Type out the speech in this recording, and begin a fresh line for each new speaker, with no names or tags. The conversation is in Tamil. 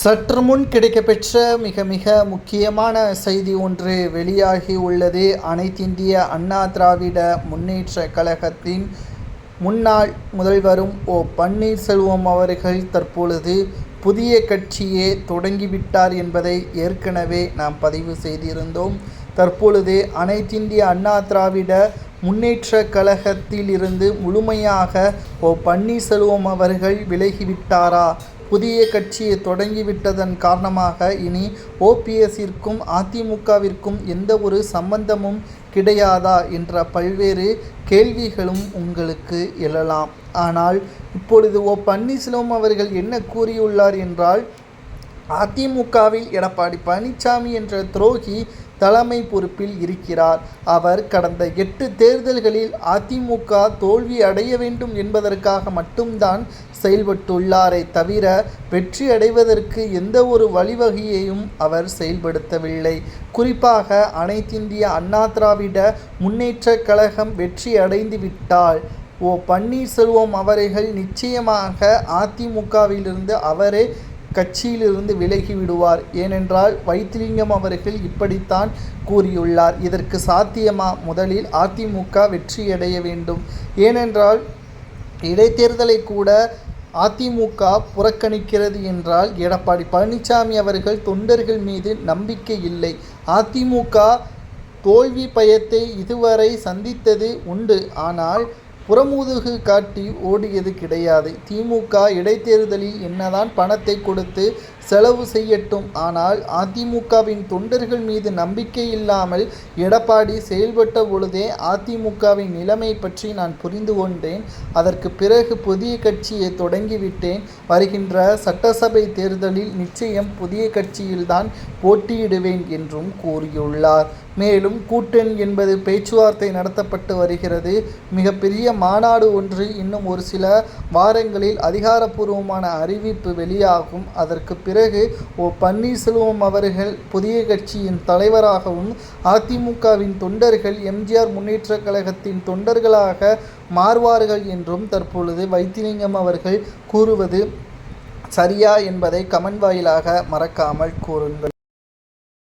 சற்று முன் கிடைக்கப்பெற்ற மிக மிக முக்கியமான செய்தி ஒன்று வெளியாகி உள்ளது. அனைத்திந்திய அண்ணா திராவிட முன்னேற்ற கழகத்தின் முன்னாள் முதல்வரும் ஓ பன்னீர்செல்வம் அவர்கள் தற்பொழுது புதிய கட்சியே தொடங்கிவிட்டார் என்பதை ஏற்கனவே நாம் பதிவு செய்திருந்தோம். தற்பொழுது அனைத்திந்திய அண்ணா திராவிட முன்னேற்ற கழகத்தில் இருந்து முழுமையாக ஓ பன்னீர்செல்வம் அவர்கள் விலகிவிட்டாரா? புதிய கட்சியை தொடங்கிவிட்டதன் காரணமாக இனி ஓபிஎஸ்ஸிற்கும் அதிமுகவிற்கும் எந்த ஒரு சம்பந்தமும் கிடையாதா என்ற பல்வேறு கேள்விகளும் உங்களுக்கு எழலாம். ஆனால் இப்பொழுது ஓ பன்னீர்செல்வம் அவர்கள் என்ன கூறியுள்ளார் என்றால் அதிமுகவில் எடப்பாடி பழனிசாமி என்ற துரோகி தலைமை பொறுப்பில் இருக்கிறார். அவர் கடந்த எட்டு தேர்தல்களில் அதிமுக தோல்வி அடைய வேண்டும் என்பதற்காக மட்டும்தான் செயல்பட்டுள்ளாரே தவிர வெற்றி அடைவதற்கு எந்த ஒரு வழிவகையையும் அவர் செயல்படுத்தவில்லை. குறிப்பாக அனைத்திந்திய அண்ணா திராவிட முன்னேற்ற கழகம் வெற்றி அடைந்து விட்டால் ஓ பன்னீர்செல்வம் அவர்கள் நிச்சயமாக அதிமுகவிலிருந்து அவரே கட்சியிலிருந்து விலகி விடுவார் ஏனென்றால் வைத்திலிங்கம் அவர்கள் இப்படித்தான் கூறியுள்ளார். இதற்கு சாத்தியமா? முதலில் அதிமுக வெற்றியடைய வேண்டும். ஏனென்றால் இடைத்தேர்தலை கூட அதிமுக புறக்கணிக்கிறது என்றால் எடப்பாடி பழனிசாமி அவர்கள் தொண்டர்கள் மீது நம்பிக்கை இல்லை. அதிமுக தோல்வி பயத்தை இதுவரை சந்தித்தது உண்டு. ஆனால் புறமுதுகு காட்டி ஓடியது கிடையாது. திமுக இடைத்தேர்தலில் என்னதான் பணத்தை கொடுத்து செலவு செய்யட்டும். ஆனால் அதிமுகவின் தொண்டர்கள் மீது நம்பிக்கை இல்லாமல் எடப்பாடி செயல்பட்ட பொழுதே அதிமுகவின் நிலைமை பற்றி நான் புரிந்து கொண்டேன். அதற்கு பிறகு புதிய கட்சியை தொடங்கிவிட்டேன். வருகின்ற சட்டசபை தேர்தலில் நிச்சயம் புதிய கட்சியில்தான் போட்டியிடுவேன் என்றும் கூறியுள்ளார். மேலும் கூட்டணி என்பது பேச்சுவார்த்தை நடத்தப்பட்டு வருகிறது. மிகப்பெரிய மாநாடு ஒன்று இன்னும் ஒரு சில வாரங்களில் அதிகாரப்பூர்வமான அறிவிப்பு வெளியாகும். அதற்கு பிறகு ஓ பன்னீர்செல்வம் அவர்கள் புதிய கட்சியின் தலைவராகவும் அதிமுகவின் தொண்டர்கள் எம்ஜிஆர் முன்னேற்ற கழகத்தின் தொண்டர்களாக மாறுவார்கள் என்றும் தற்பொழுது வைத்திலிங்கம் அவர்கள் கூறுவது சரியா என்பதை கமெண்ட் வாயிலாக மறக்காமல் கூறுங்கள்.